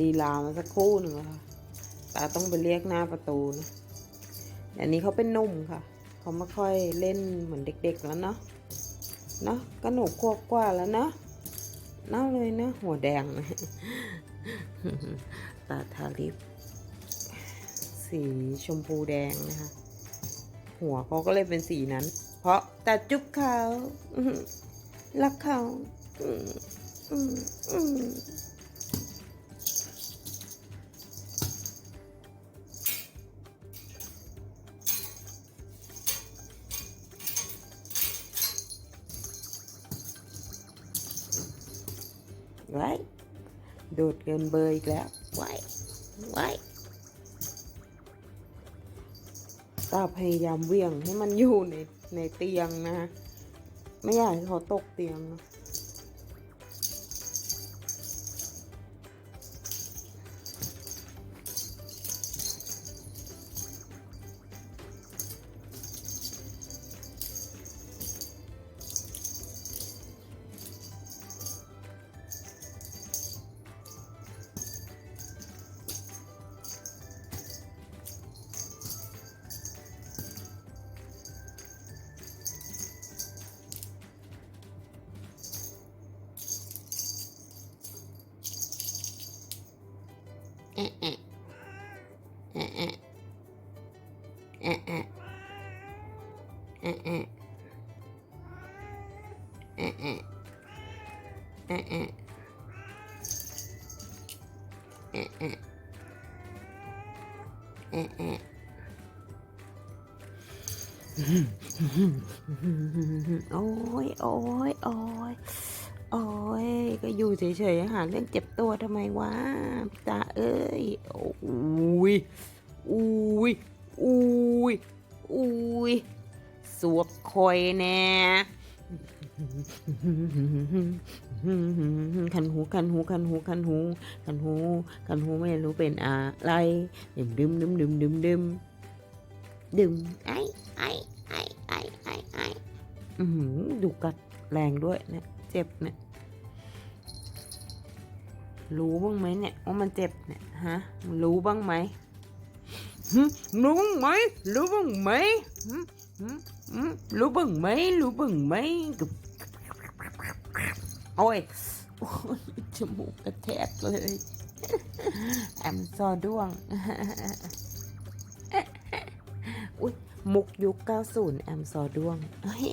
ลีลามาสักครู่หนึ่งค่ะตาต้องไปเรียกหน้าประตูนะอันนี้เขาเป็นนุ่มค่ะ เขาไม่ค่อยเล่นเหมือนเด็กๆแล้วเนาะเนาะก็หนูขวบกว่าแล้วเนาะเน่าเลยนะหัวแดงตาทาลิปสีชมพูแดงนะคะ หัวเขาก็เลยเป็นสีนั้น เพราะตาจุ๊บเขารักเขา โดดเกินเบอร์อีกแล้วไว้ไว้ตาพยายามเหวี่ยงให้มันอยู่ในในเตียงนะ ไม่อยากให้เขาตกเตียงนะะแอะแอะแอะแอะแอะโอ้ยโอ้ยโอ้ย โอ้ยก็อยู่เฉยๆหาเรื่องเจ็บตัวทำไมวะพี่ตาเอ้ยโอ้ยอุ้ยอุ้ยอุ้ยสวกคอยแน่คันหูคันหูคันหูคันหูคันหูคันหูไม่รู้เป็นอะไรดึมดึมดึมดึมดึมดึมดึมไอไอไอไอไอไออือหือดูกัดแรงด้วยเนี่ย เจ็บเนี่ย รู้บ้างไหมเนี่ยว่ามันเจ็บเนี่ยฮะรู้บ้างไหมรู้บ้างไหมรู้บ้างไหมรู้บ้างไหมรู้บ้างไหมโอ้ยโอ้ยจมูกกระแทกเลยแอมซอด้วงอุ้ยมุกยุค 90 แอมซอด้วงเฮ้ย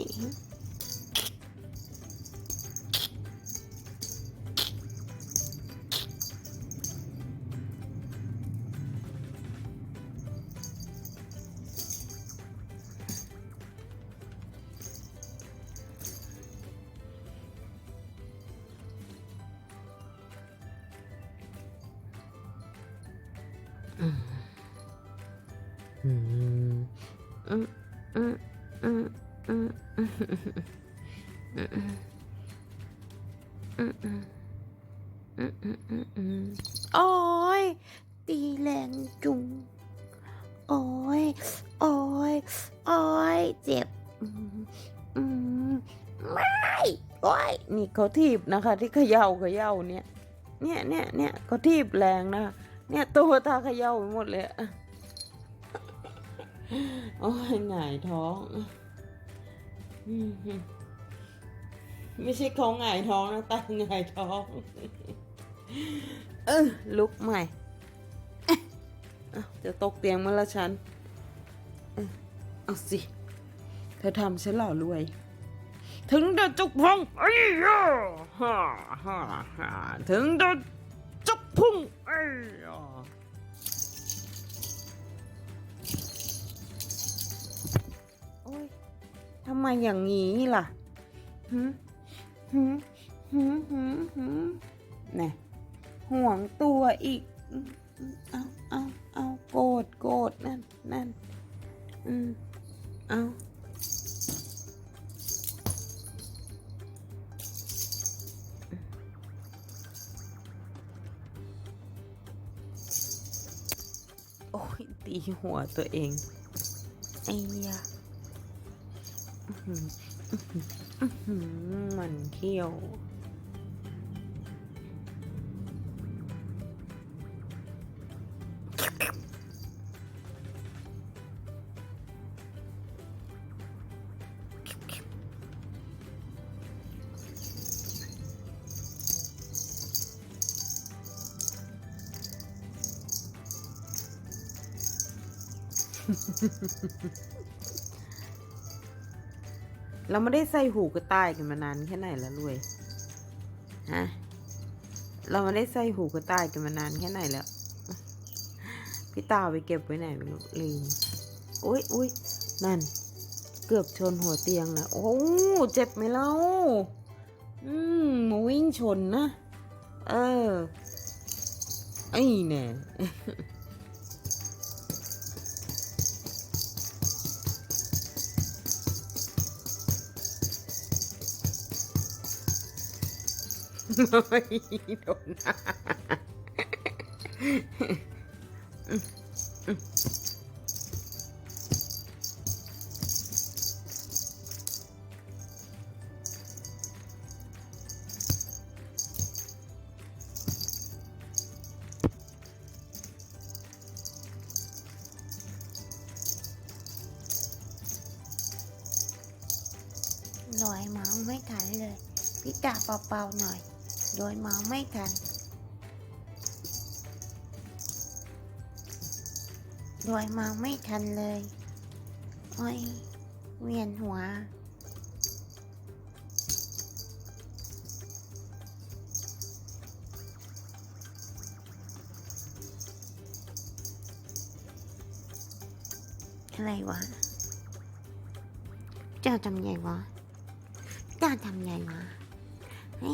โอ้ยตีแรงจุง โอ้ย โอ้ย โอ้ย เจ็บ ไม่ โอ้ย นี่เขาทีบนะคะ ที่เขย่าเขย่าเนี่ย เนี่ยเนี่ยเนี่ยเขาทีบแรงนะคะเนี่ยตัวตาเขย่าไปหมดเลยอะ โอ้ยหงายท้อง ไม่ใช่เขาหงายท้องนะตาหงายท้อง เออลุกใหม่เอจะตกเตียงเมื่อละฉัน เอาสิ เธอทำฉันหล่อรวย ถึงจะจุกพงไอ้ยาฮ่าฮ่าฮ่าถึงจะจุกพุงไอ้ยาำไมอย่างนี้ล่ะหืมหืมหืมหืมหืมน่ห่วงตัวอีก เอาเอาเอาโกรธโกรธนั่นนั่นอืมเอาโอ้ยตีหัวตัวเองไอ้ยา มันเที่ยวフフフフ。 เราไม่ได้ใส่หูกระต่ายกันมานานแค่ไหนแล้วรวยฮะเราไม่ได้ใส่หูกระต่ายกันมานานแค่ไหนแล้วพี่ตาไปเก็บไว้ไหนไม่รู้ลืมอุ้ยอุ้ยนั่น เกือบชนหัวเตียงนะโอ้เจ็บไหมเล่าอืมมาวิ่งชนนะ เออไอ้แน่ไม่โดนนะลอยเมาส์ไม่ทันเลย rồi mà không mấy cái rồi. Biết đạp bào bào này โดยมาส์ไม่ทัน โดยมาส์ไม่ทันเลยโอ้ยเวียนหัว อะไรวะ เจ้าทำไงวะ เจ้าทำไงวะเฮ้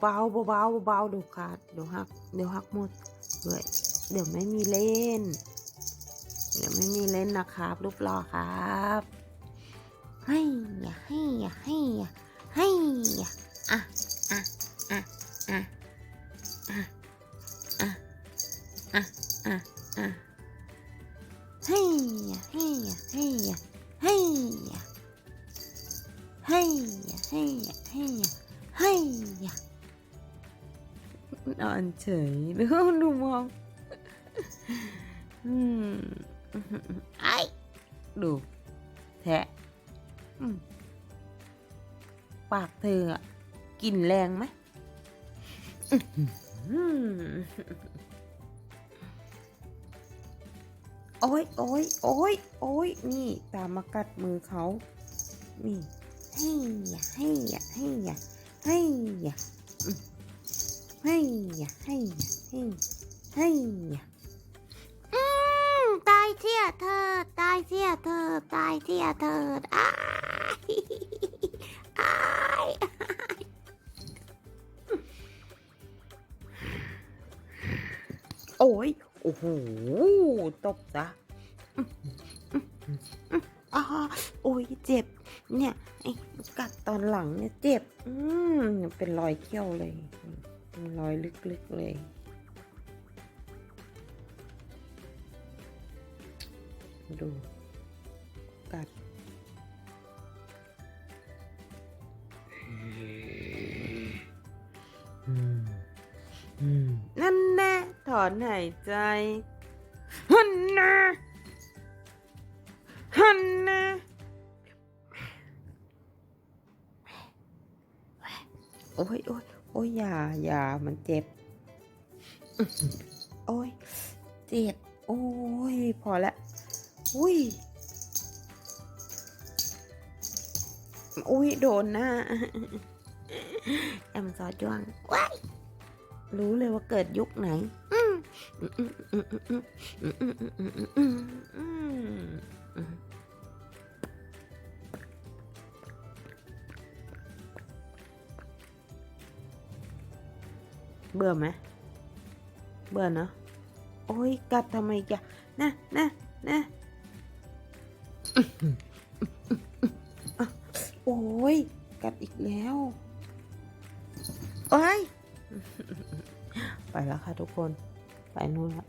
เบาๆเบาๆเบาๆเดี๋ยวขาดเดี๋ยวหักเดี๋ยวหักหมดด้วยเดี๋ยวไม่มีเล่น เดี๋ยวไม่มีเล่นนะครับรูปหล่อครับให้ยะให้ยะให้ยะให้ยะอะอะอะอะอะอะอะอะอะให้ยะให้ยะให้ยะให้ยะให้ยะให้ยะให้ยะ นอนเฉยดูดูมองอืมไอ้ดูแทะปากเธออะกลิ่นแรงไหมโอ้ยโอ้ยโอ้ยโอ้ยนี่ตามมากัดมือเขานี่ให้ยะให้ยะให้ยะให้ยะ ให้ยะให้ยะให้ให้ยะอืมตายเสียเธอ ตายเสียเธอ ตายเสียเธออ้ายอ้ายโอ้ย โอ้โห ตบซะอ้าโอ้ย เจ็บ เนี่ยไอ้กัดตอนหลังเนี่ย เจ็บ อืม เป็นรอยเขี้ยวเลยเป็น รอยลึกๆเลย ดู กัดนั่นแน่ถอนหายใจฮันนะฮันนะโอ้ยโอ้ย โอ้ยอย่าอย่ามันเจ็บ โอ้ย เจ็บ โอ้ย พอละอุ้ย อุ้ย โดนหน้าแอมซอจวงว้ายรู้เลยว่าเกิดยุคไหนอืมอืม เบื่อไหมเบื่อเนอะโอ้ยกัดทำไมกนะนะนะน่ะโอ้ยกัดอีกแล้วโอ้ยไปแล้วค่ะทุกคน ไปนู่นละ